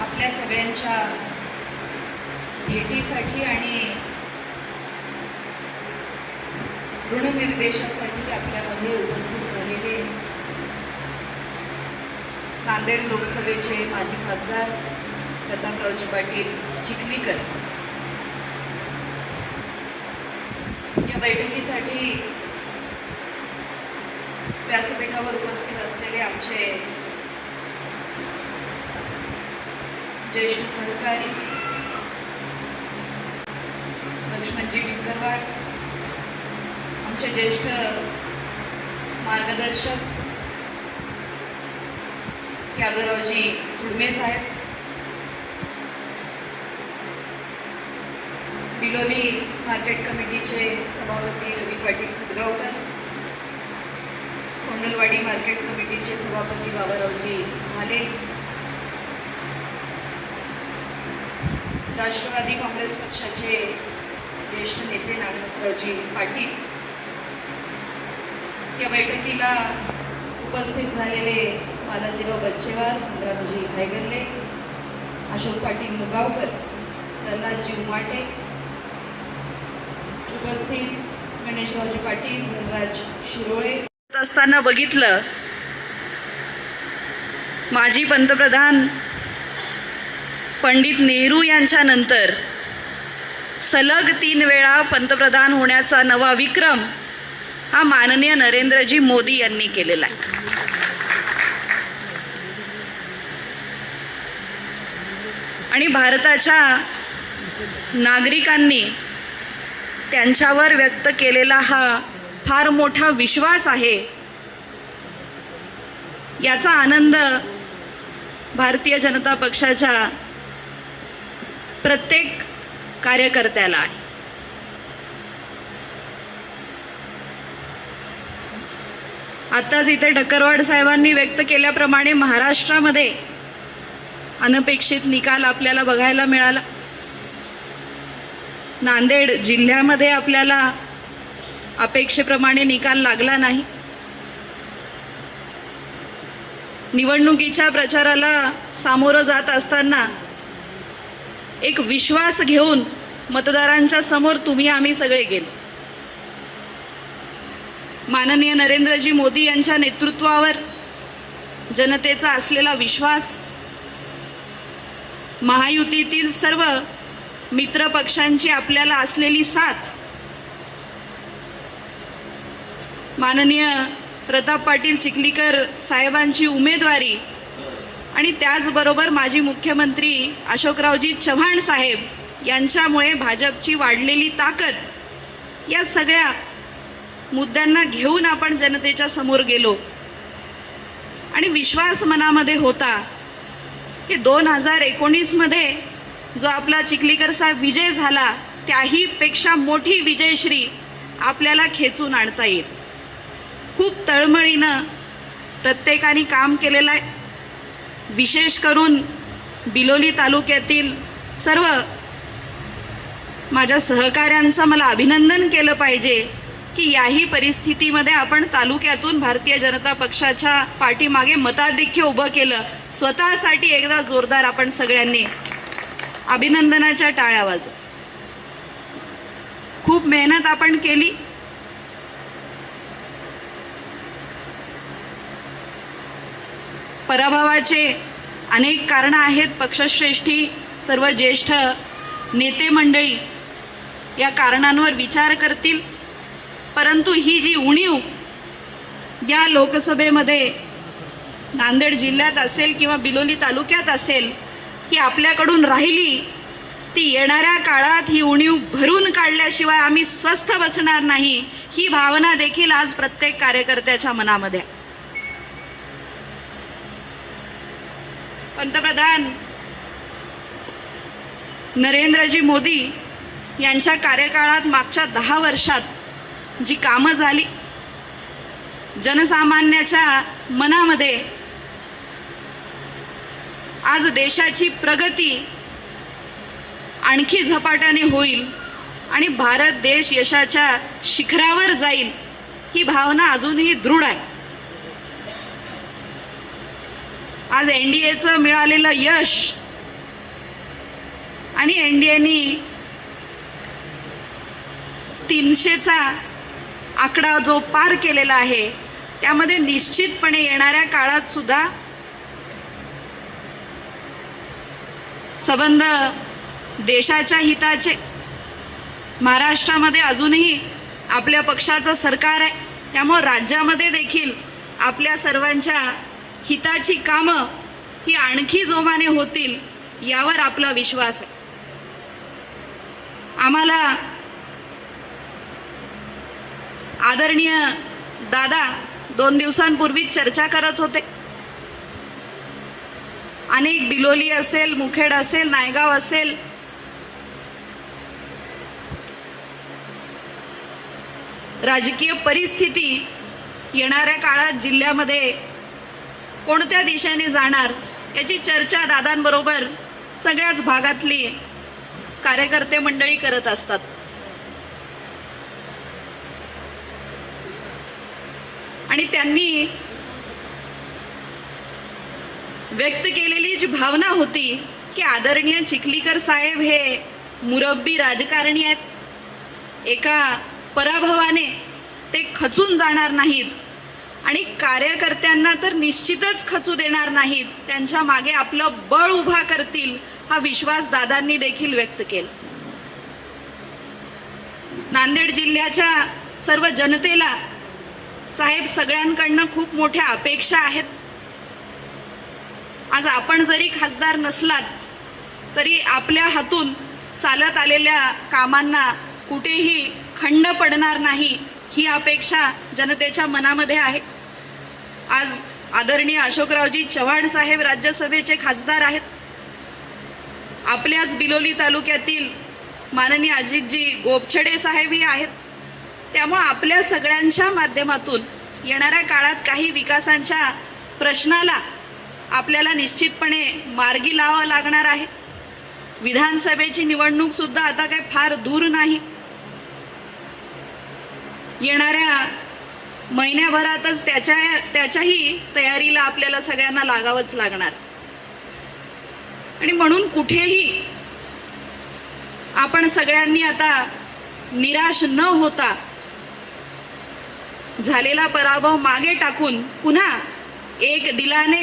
आपल्या सगळ्यांच्या भेटीसाठी आणि ऋणनिर्देशासाठी आपल्यामध्ये उपस्थित झालेले नांदेड लोकसभेचे माजी खासदार प्रतापरावजी पाटील चिखलीकर. या बैठकीसाठी व्यासपीठावर उपस्थित असलेले आमचे ज्येष्ठ सहकारी लक्ष्मणजी डिंकरवाड आमचे ज्येष्ठ मार्गदर्शक यादवरावजी तुडमे साहेब बिलोली मार्केट कमिटीचे सभापती रवी पाटील खदगावकर कोंडलवाडी मार्केट कमिटीचे सभापती बाबारावजी भाले राष्ट्रवादी काँग्रेस पक्षाचे ज्येष्ठ नेते नागनाथरावजी पाटील या बैठकीला उपस्थित झालेले बालाजीराव बच्चेवार संग्रामजी हैगल्ले अशोक पाटील मुगावकर प्रल्हादजी उमाटे उपस्थित गणेशरावजी पाटील धनराज शिरोळे. असताना बघितलं माजी पंतप्रधान पंडित नेहरू यांच्यानंतर सलग तीन वेळा पंतप्रधान होण्याचा नवा विक्रम हा माननीय नरेंद्रजी मोदी यांनी केलेला आहे. आणि भारताच्या नागरिकांनी त्यांच्यावर व्यक्त केलेला हा फार मोठा विश्वास आहे याचा आनंद भारतीय जनता पक्षाच्या प्रत्येक कार्यकर्त्याला आहे. आत्ताच इथे डक्करवाड साहेबांनी व्यक्त केल्याप्रमाणे महाराष्ट्रामध्ये अनपेक्षित निकाल आपल्याला बघायला मिळाला. नांदेड जिल्ह्यामध्ये आपल्याला अपेक्षेप्रमाणे निकाल लागला नाही. निवडणुकीच्या प्रचाराला सामोरं जात असताना एक विश्वास घेऊन मतदारांच्या समोर तुम्ही आम्ही सगळे गेलो. माननीय नरेंद्रजी मोदी यांच्या नेतृत्वावर जनतेचा असलेला विश्वास महायुतीतील सर्व मित्र पक्षांची आपल्याला असलेली साथ माननीय प्रताप पाटील चिखलीकर साहेबांची उमेदवारी आणि त्याचबरोबर माजी मुख्यमंत्री अशोकरावजी चव्हाण साहेब यांच्यामुळे भाजपची वाढलेली ताकद या सगळ्या मुद्द्यांना घेऊन आपण जनतेच्या समोर गेलो. आणि विश्वास मनामध्ये होता की दोन हजार एकोणीसमध्ये जो आपला चिखलीकर साहेब विजय झाला त्याही पेक्षा मोठी विजयश्री आपल्याला खेचून आणता येईल. खूप तळमळीनं प्रत्येकाने काम केलेलं आहे. विशेष करून बिलोली तालुक्यातील सर्व माझ्या सहकाऱ्यांचं मला अभिनंदन केलं पाहिजे की याही परिस्थितीमध्ये आपण तालुक्यातून भारतीय जनता पक्षाच्या पाठीमागे मताधिक्य उभं केलं. स्वतःसाठी एकदा जोरदार आपण सगळ्यांनी अभिनंदनाच्या टाळ्या वाजू खूप मेहनत आपण केली. पराभवाचे अनेक कारणं आहेत. पक्षश्रेष्ठी सर्व ज्येष्ठ नेते मंडळी या कारणांवर विचार करतील. परंतु ही जी उणीव या लोकसभेमध्ये नांदेड जिल्ह्यात असेल किंवा बिलोली तालुक्यात असेल ही आपल्याकडून राहिली ती येणाऱ्या काळात ही उणीव भरून काढल्याशिवाय आम्ही स्वस्थ बसणार नाही ही भावना देखील आज प्रत्येक कार्यकर्त्याच्या मनामध्ये पंतप्रधान नरेंद्रजी मोदी यांच्या कार्यकाळात मागच्या दहा वर्षात जी कामं झाली जनसामान्याच्या मनामध्ये आज देशाची प्रगती आणखी झपाट्याने होईल आणि भारत देश यशाच्या शिखरावर जाईल ही भावना अजूनही दृढ आहे. आज एन डी एचं मिळालेलं यश आणि एन डी एनी तीनशेचा आकडा जो पार केलेला आहे त्यामध्ये निश्चितपणे येणाऱ्या काळात सुद्धा संबंध देशाच्या हिताचे महाराष्ट्रामध्ये अजूनही आपल्या पक्षाचं सरकार आहे त्यामुळं राज्यामध्ये देखील आपल्या सर्वांच्या हिताची कामं ही आणखी जोमाने होतील यावर आपला विश्वास आहे. आम्हाला आदरणीय दादा दोन दिवसांपूर्वीच चर्चा करत होते. अनेक बिलोली असेल मुखेड असेल नायगाव असेल. राजकीय परिस्थिती येणाऱ्या काळात जिल्ह्यामध्ये कोणत्या दिशेने जाणार याची चर्चा दादांबरोबर सगळ्याच भागातली कार्यकर्ते मंडळी करत असतात. आणि त्यांनी व्यक्त केलेली जी भावना होती की आदरणीय चिखलीकर साहेब हे मुरब्बी राजकारणी आहेत. एका पराभवाने ते खचून जाणार नाहीत. आणि कार्यकर्त्यांना तर निश्चितच खचू देणार नाहीत. त्यांच्या मागे आपलं बळ उभा करतील हा विश्वास दादांनी देखील व्यक्त केला. नांदेड जिल्ह्याच्या सर्व जनतेला साहेब सगळ्यांकडनं खूप मोठ्या अपेक्षा आहेत. आज आपण जरी खासदार नसलात तरी आपल्या हातून चालत आलेल्या कामांना कुठेही खंड पडणार नाही ही अपेक्षा जनतेच्या मनामध्ये आहे. आज आदरणीय अशोकरावजी चव्हाण साहेब राज्यसभेचे खासदार आहेत. आपल्याच बिलोली तालुक्यातील माननीय अजितजी गोपछडे साहेबही आहेत. त्यामुळं आपल्या सगळ्यांच्या माध्यमातून येणाऱ्या काळात काही विकासांच्या प्रश्नाला आपल्याला निश्चितपणे मार्गी लावावं लागणार आहे. विधानसभेची निवडणूकसुद्धा आता काही फार दूर नाही. येणाऱ्या महिन्याभरातच त्याच्या त्याच्याही तयारीला आपल्याला सगळ्यांना लागावंच लागणार. आणि म्हणून कुठेही आपण सगळ्यांनी आता निराश न होता झालेला पराभव मागे टाकून पुन्हा एक दिलाने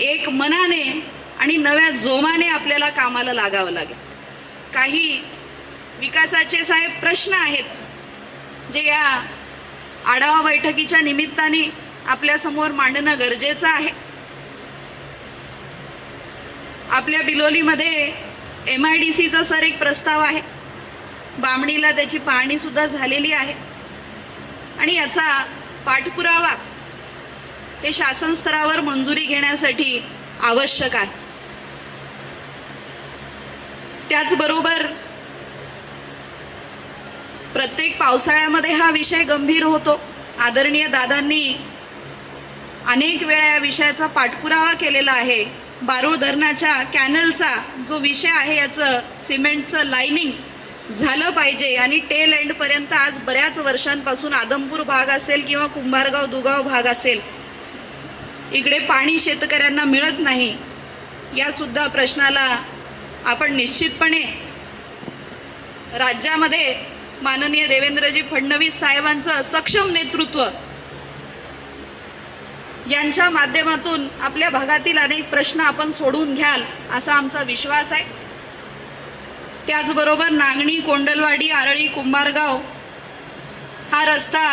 एक मनाने आणि नव्या जोमाने आपल्याला कामाला लागावं लागेल. काही विकासाचे साहेब प्रश्न आहेत जे या आढावा बैठकीच्या निमित्ताने आपल्यासमोर मांडणं गरजेचं आहे. आपल्या बिलोलीमध्ये एम आय डी सीचा सर एक प्रस्ताव आहे. बामणीला त्याची पाहणीसुद्धा झालेली आहे. आणि याचा पाठपुरावा हे शासन स्तरावर मंजुरी घेण्यासाठी आवश्यक आहे. त्याचबरोबर प्रत्येक पावसाळ्यामध्ये हा विषय गंभीर होतो. आदरणीय दादांनी अनेक वेळा या विषयाचा पाठपुरावा केलेला आहे. बारूळ धरणाच्या कॅनलचा जो विषय आहे याचं सिमेंटचं लाईनिंग झालं पाहिजे आणि टेल एंडपर्यंत आज बऱ्याच वर्षांपासून आदमपूर भाग असेल किंवा कुंभारगाव दुगाव भाग असेल इकडे पाणी शेतकऱ्यांना मिळत नाही यासुद्धा प्रश्नाला आपण निश्चितपणे राज्यामध्ये माननीय देवेंद्रजी फडणवीस साहेबांचं सक्षम नेतृत्व यांच्या माध्यमातून आपल्या भागातील अनेक प्रश्न आपण सोडून घ्याल असा आमचा विश्वास आहे. त्याचबरोबर नागणी कोंडलवाडी आरळी कुंभारगाव हा रस्ता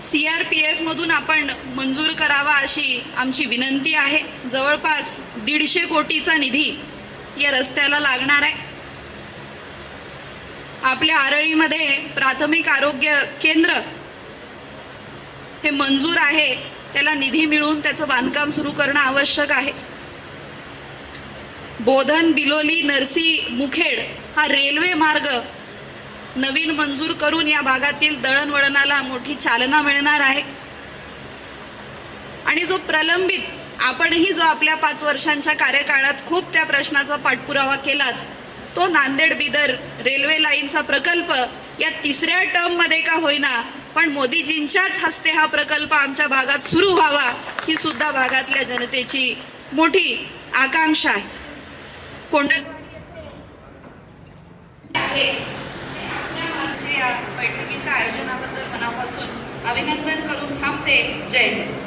सी आर पी एफमधून आपण मंजूर करावा अशी आमची विनंती आहे. जवळपास दीडशे कोटीचा निधी या रस्त्याला लागणार आहे. आपल्या आरळीमध्ये प्राथमिक आरोग्य केंद्र हे मंजूर आहे त्याला निधी मिळून त्याचं बांधकाम सुरू करणं आवश्यक आहे. बोधन बिलोली नरसी मुखेड हा रेल्वे मार्ग नवीन मंजूर करून या भागातील दळणवळणाला मोठी चालना मिळणार आहे. आणि जो प्रलंबित आपणही जो आपल्या पाच वर्षांच्या कार्यकाळात खूप त्या प्रश्नाचा पाठपुरावा केलात तो नांदेड बिदर रेल्वे लाईनचा प्रकल्प या तिसऱ्या टर्ममध्ये का होईना पण मोदीजींच्याच हस्ते हा प्रकल्प आमच्या भागात सुरू व्हावा ही सुद्धा भागातल्या जनतेची मोठी आकांक्षा आहे. कोंड बैठकीच्या आयोजनाबद्दल मनापासून अभिनंदन करून थांबते. जय हिंद.